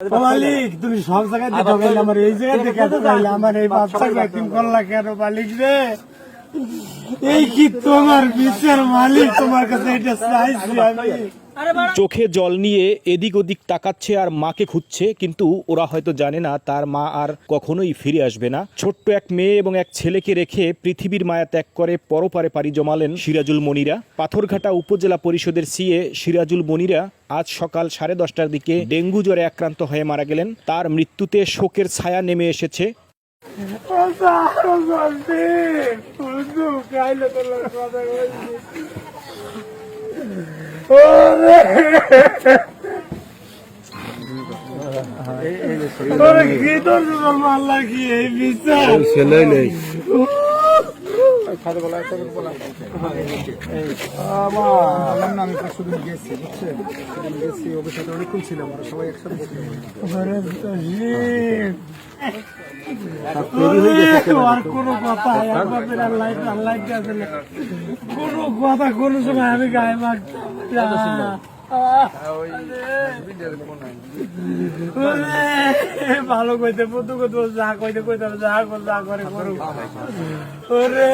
মালিক তুমি সব জায়গায় দেখো আমার এই জায়গায় দেখাতে আমার এই বাচ্চা করলা কেন মালিক রে। এই কি তোমার বিশ্বের মালিক? তোমার কাছে এটা চাইছি আমি। চোখে জল নিয়ে এদিক ওদিক তাকাচ্ছে আর মাকে খুঁজছে কিন্তু ওরা হয়তো জানে না তার মা আর কখনোই ফিরে আসবে না ছোট্ট এক মেয়ে এবং এক ছেলেকে রেখে পৃথিবীর মায়া ত্যাগ করে পরপারে পাড়ি জমালেন সিরাজুল মনিরা পাথরঘাটা উপজেলা পরিষদের সিএ সিরাজুল মনিরা আজ সকাল সাড়ে দশটার দিকে ডেঙ্গু জ্বরে আক্রান্ত হয়ে মারা গেলেন তার মৃত্যুতে শোকের ছায়া নেমে এসেছে কি তোর মাল্লা কি এই বিচার? ছেলে নেই। আমার না আমি পরশুদিন গেছি বুঝছেন সেদিন গেছি ওদের সাথে অনেকক্ষণ ছিলাম আর সবাই একসাথে ছিলাম ওরে তহিদ। আর কোনো কথা কোনো সময় আমি গায়ে। ওরে, ভালো কইতে বুদ্ধু কত যা কইতে কইতে যা কর যা করে করু। ওরে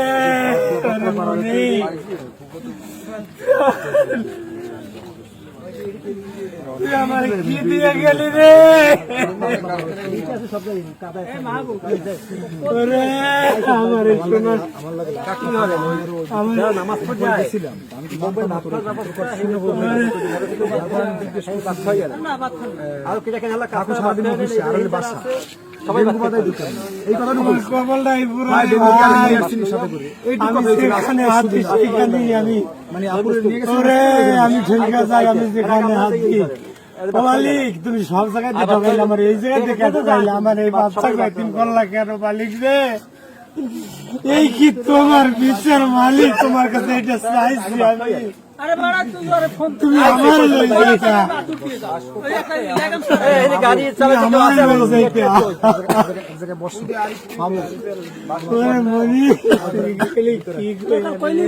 তুই আমার কি দিয়ে গেলি রে? ওরে আমার এই সোনা আমার নামাজ গেছিলাম আমি তো মুম্বাই না করে কাকু সারাদিন আর বাসা। সবাই এই। আমি মানে আপুরে নিয়ে গেছে ওরে আমি ঠেলকা যাই আমি যেখানে হাত দিই মালিক তুমি সব জায়গায় দেখো গেলে আমার এই জায়গায় দেখে এত আমার এই বাচ্চা একদিন করলা কেন মালিক রে? এই কি তোমার বিচার মালিক তোমার কাছে এটা চাইছি আমি। আরে তুই ফোন তুমি আমার যাইতা বসে মামু ওরে মনি। কি কইলি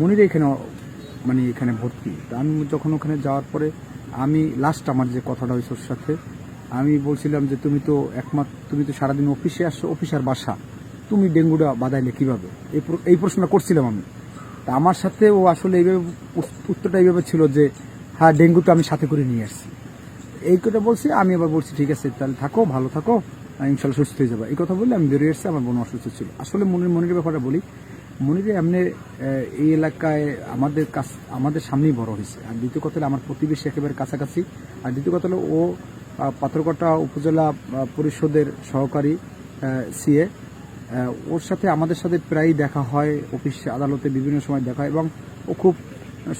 মনির এখানে মানে এখানে ভর্তি। তা আমি যখন ওখানে যাওয়ার পরে আমি লাস্ট আমার যে কথাটা হয়েছে ওর সাথে আমি বলছিলাম যে তুমি তো একমাত্র তুমি তো সারাদিন অফিসে আসছো অফিসার বাসা। তুমি ডেঙ্গুটা বাদাইলে কীভাবে? এই এই প্রশ্নটা করছিলাম আমি। তা আমার সাথে ও আসলে এইভাবে উত্তরটা এইভাবে ছিল যে হ্যাঁ ডেঙ্গু তো আমি সাথে করে নিয়ে আসছি। এই কথা বলছি, আমি আবার বলছি, ঠিক আছে, তাহলে থাকো, ভালো থাকো ইনশাল্লাহ সুস্থ হয়ে যাবে। এই কথা বললে আমি বেরিয়ে এসেছি, আমার বোন অসুস্থ ছিল। আসলে মনির মনির ব্যাপারটা বলি, মনির এমনি এই এলাকায় আমাদের কাছ, আমাদের সামনেই বড় হয়েছে। আর দ্বিতীয় কথা হলো, আমার প্রতিবেশী একেবারে কাছাকাছি। আর দ্বিতীয় কথা হলো, ও পাথরকটা উপজেলা পরিষদের সহকারী সিএ ওর সাথে আমাদের সাথে প্রায়ই দেখা হয়, অফিস, আদালতে বিভিন্ন সময় দেখা হয় এবং ও খুব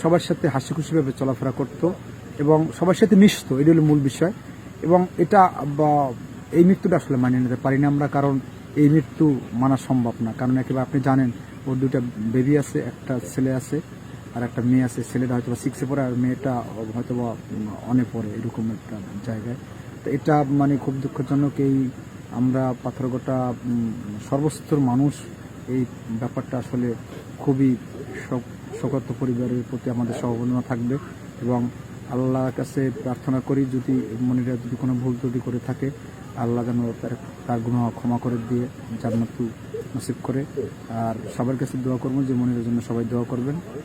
সবার সাথে হাসি খুশিভাবে চলাফেরা করতো এবং সবার সাথে মিশতো এটি হলো মূল বিষয়। এবং এটা বা এই মৃত্যুটা আসলে মানিয়ে নিতে পারি না আমরা, কারণ এই মৃত্যু মানা সম্ভব না। কারণ একেবারে আপনি জানেন, ওর দুটা বেবি আছে, একটা ছেলে আছে আর একটা মেয়ে আছে। ছেলেটা হয়তো বা সিক্সে পড়ে আর মেয়েটা হয়তো বা অনে পড়ে এরকম একটা জায়গায়। তো এটা মানে খুব দুঃখজনক এই আমরা পাথরঘাটা সর্বস্তর মানুষ এই ব্যাপারটা আসলে খুবই শোক- শোকার্ত পরিবারের প্রতি আমাদের সহবর্ণনা থাকবে এবং আল্লাহর কাছে প্রার্থনা করি যদি মনিরা যদি কোনো ভুল ত্রুটি করে থাকে, আল্লাহ যেন তার তার ক্ষমা করে দিয়ে জান্নাতু নসিব করে। আর সবার কাছে দোয়া করব যে মনিরের জন্য সবাই দোয়া করবেন।